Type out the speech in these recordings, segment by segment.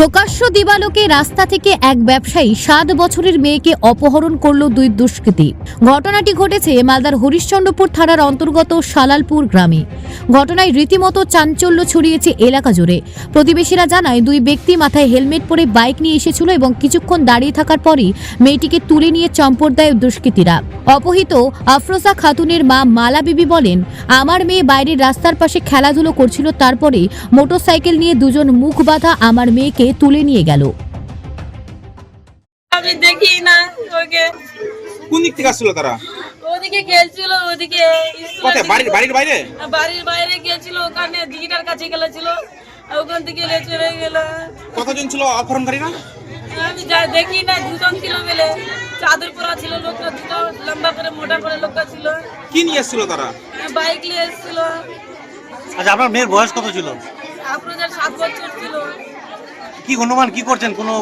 প্রকাশ্য দিবালোকে রাস্তা থেকে এক ব্যবসায়ী সাত বছরের মেয়েকে অপহরণ করল দুই দুষ্কৃতী। ঘটনাটি ঘটেছে মালদার হরিশ্চন্দ্রপুর থানার অন্তর্গত সালালপুর গ্রামে। ঘটনায় রীতিমতো চাঞ্চল্য ছড়িয়েছে এলাকা জুড়ে। প্রতিবেশীরা জানায়, দুই ব্যক্তি মাথায় হেলমেট পরে বাইক নিয়ে এসেছিল এবং কিছুক্ষণ দাঁড়িয়ে থাকার পরই মেয়েটিকে তুলে নিয়ে চম্পট দেয় দুষ্কৃতীরা। অপহৃত আফরোজা খাতুনের মা মালা বিবি বলেন, আমার মেয়ে বাইরের রাস্তার পাশে খেলাধুলো করছিল তারপরে মোটরসাইকেল নিয়ে দুজন মুখ বাঁধা আমার মেয়েকে তুলে নিয়ে গেল। আমি দেখি না ওকে। কোন দিক থেকে আসছিল তারা? ওদিকে খেলছিল ওদিকে কোথায়? বাড়ির বাড়ির বাইরে? বাড়ির বাইরে গেছিল ওখানে দিঘিটার কাছে গেছিল ওখান থেকে লে চলে গেল। কতজন ছিল অপহরণকারীরা? আমি যা দেখি না দুজন ছিল বলে। চাদর পরা ছিল লোকটা দুটো লম্বা করে মোটা করে লোকটা ছিল। কি নিয়ে এসেছিল তারা? বাইক নিয়ে এসেছিল। আচ্ছা আপনার মেয়ের বয়স কত ছিল? আপনাদের সাত বছর ছিল। কি অনুমান কি করছেন? কোনো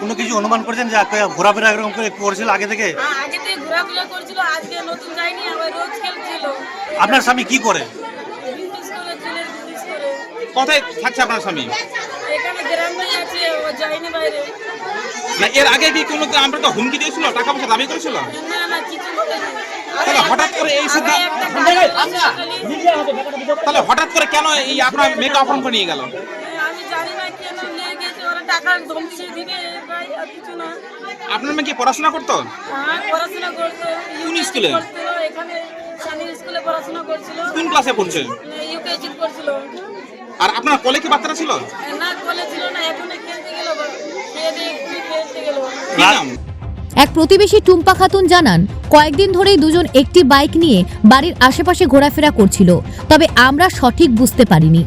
কোনো কিছু অনুমান করছেন যে ঘোরাফেরা এরকম করে করছিল আগে থেকে? আ- আগে থেকে ঘোরাফেরা করছিল আজকে নতুন যায়নি আবার রোজ খেলছিল। আপনার স্বামী কি করে? কোথায় থাকছে আপনার স্বামী? এখানে গ্রামেই আছে ও যায়নি বাইরে। না এর আগে কি কোনো আমরা তো হুমকি দিয়েছিল? টাকা পয়সা দাবি করেছিল? না না কিছু তাহলে হঠাৎ করে এই সিদ্ধান্ত তাহলে হঠাৎ করে কেন এই আপনার মেয়েকে অপহরণ করে নিয়ে গেল? টাকা ধমকি দিবে ভাই আর কিছু না। আপনার মেয়ে কি পড়াশোনা করতো? হ্যাঁ পড়াশোনা করতো। কোন স্কুলে? করতো, এখানে সানি স্কুলে পড়াশোনা করছিল। কোন ক্লাসে পড়ছে ইউকেজি করছিল আর আপনার কলে কি বাচ্চারা ছিল? না কলে ছিল না এখন খেলতে গেল খেয়ে দিয়ে খেলতে গেল। কি নাম? এক প্রতিবেশী টুম্পা খাতুন জানান কয়েকদিন ধরেই দুজন একটি বাইক নিয়ে বাড়ির আশেপাশে ঘোরাফেরা করছিল তবে আমরা সঠিক বুঝতে পারিনি।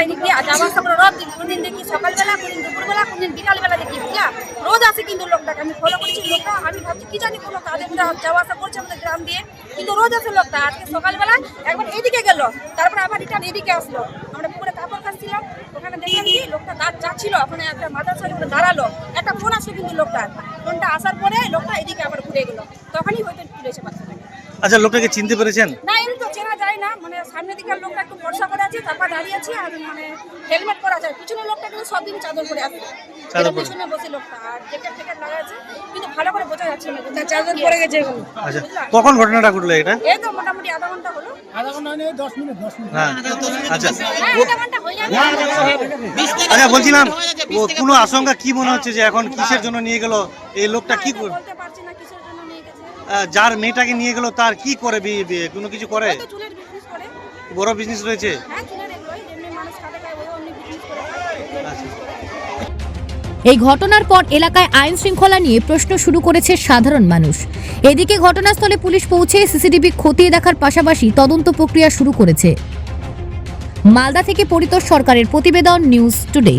থেকে লোকটা না এদিক দিয়ে যাওয়া আসা করে রোজ দিন কোনদিন দেখি সকালবেলা কোনদিন দুপুরবেলা কোনদিন বিকালবেলা দেখি বুঝলা? রোজ আসে কিন্তু লোকটাকে আমি ফলো করছি লোকটা আমি ভাবছি কি জানি কোনো কাজে যাওয়া আসা করছে আমাদের গ্রাম দিয়ে কিন্তু রোজ আসে লোকটা। আজকে সকালবেলা একবার এদিকে গেল তারপর আবার রিটার্ন এদিকে আসলো। আমরা পুকুরে কাপড় কাচছিলাম ওখানে দেখলাম কি লোকটা দাঁত যাচ্ছিল ওখানে একটা সাইডে করে দাঁড়াল একটা ফোন আসলো কিন্তু লোকটার। ফোনটা আসার পরে লোকটা এদিকে আবার ঘুরে গেল। তখনই হয়তো তুলেছে বাচ্চাটাকে আচ্ছা লোকটাকে চিনতে পেরেছেন? না যায় না মানে সামনের দিকের লোকটা একটু ভরসা করে আছে তারপর দাঁড়িয়ে আছে আর মানে হেলমেট পরা যায়। পিছনের লোকটা কিন্তু সব দিন চাদর পরে আছে। পিছনে বসে লোকটা আর জ্যাকেট ট্যাকেট লাগা আছে কিন্তু ভালো করে বোঝা যাচ্ছে না তার চাদর পরে গেছে আচ্ছা কখন ঘটনাটা ঘটলো এটা? এই তো মোটামুটি আধা ঘণ্টা হলো। হ্যাঁ আচ্ছা। হ্যাঁ আধা ঘণ্টা হয়ে যাবে আচ্ছা বলছিলাম ও কোনো আশঙ্কা কি মনে হচ্ছে যে এখন কিসের জন্য নিয়ে গেল? এই লোকটা কি করে বলতে পারছি না কিসের জন্য নিয়ে গেছে। যার মেয়েটাকে নিয়ে গেল তার কি করে বি- বি- কোনো কিছু করে? বড় বিজনেস রয়েছে? হ্যাঁ। আচ্ছা। এই ঘটনার পর এলাকায় আইন শৃঙ্খলা নিয়ে প্রশ্ন শুরু করেছে সাধারণ মানুষ। এদিকে ঘটনাস্থলে পুলিশ পৌঁছে সিসিটিভি খতিয়ে দেখার পাশাপাশি তদন্ত প্রক্রিয়া শুরু করেছে। মালদা থেকে পরিতোষ সরকারের প্রতিবেদন নিউজ টুডে।